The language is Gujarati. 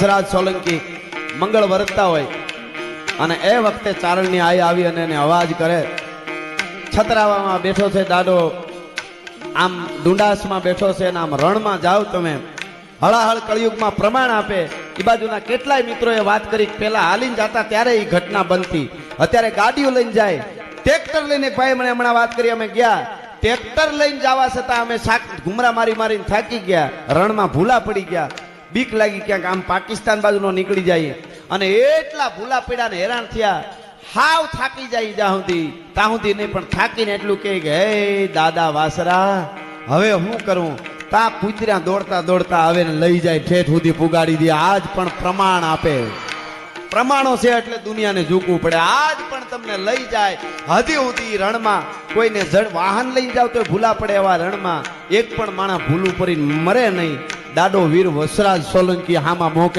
વસરાજ સોલંકી મંગળ વર્તતા હોય. અને એ વખતે ચારણની આઈ આવી અને એને અવાજ કરે, છતરાવામાં બેઠો છે દાડો, આમ ડુંડાસમાં બેઠો છે અને આમ રણમાં જાઓ તમે. હળાહળ કળિયુગમાં પ્રમાણ આપે. એ બાજુના કેટલાય મિત્રોએ વાત કરી પેલા હાલીને જતા ત્યારે એ ઘટના બનતી. અત્યારે ગાડીઓ લઈને જાય. ટ્રેક્ટર લઈને ભાઈ મને હમણાં વાત કરી, અમે ગયા. ટ્રેક્ટર લઈને જવા છતાં અમે શાક ઘુમરા મારી મારીને થાકી ગયા. રણમાં ભૂલા પડી ગયા. બીક લાગી ક્યાંક આમ પાકિસ્તાન બાજુનો નીકળી જાય. અને એટલા ભૂલા પડ્યા ને હેરાન થયા. હાવ થાકી જાય જ્યાં સુધી ત્યાં સુધી નહીં, પણ થાકીને એટલું કહે કે, હે દાદા વાસરા, હવે હું કરું? તા પૂતર્યા દોડતા દોડતા આવે લઈ જાય, ઠેઠ સુધી પુગાડી દે. આજ પણ પ્રમાણ આપે. પ્રમાણો છે એટલે દુનિયાને ઝૂકવું પડે. આજ પણ તમને લઈ જાય. હજી સુધી રણમાં કોઈને જડ વાહન લઈ જાવ તો ભૂલા પડે એવા રણમાં. એક પણ માણસ ભૂલું પડીને મરે નહીં. દાડો વીર વસરાજ સોલંકી હામાં મોકલે.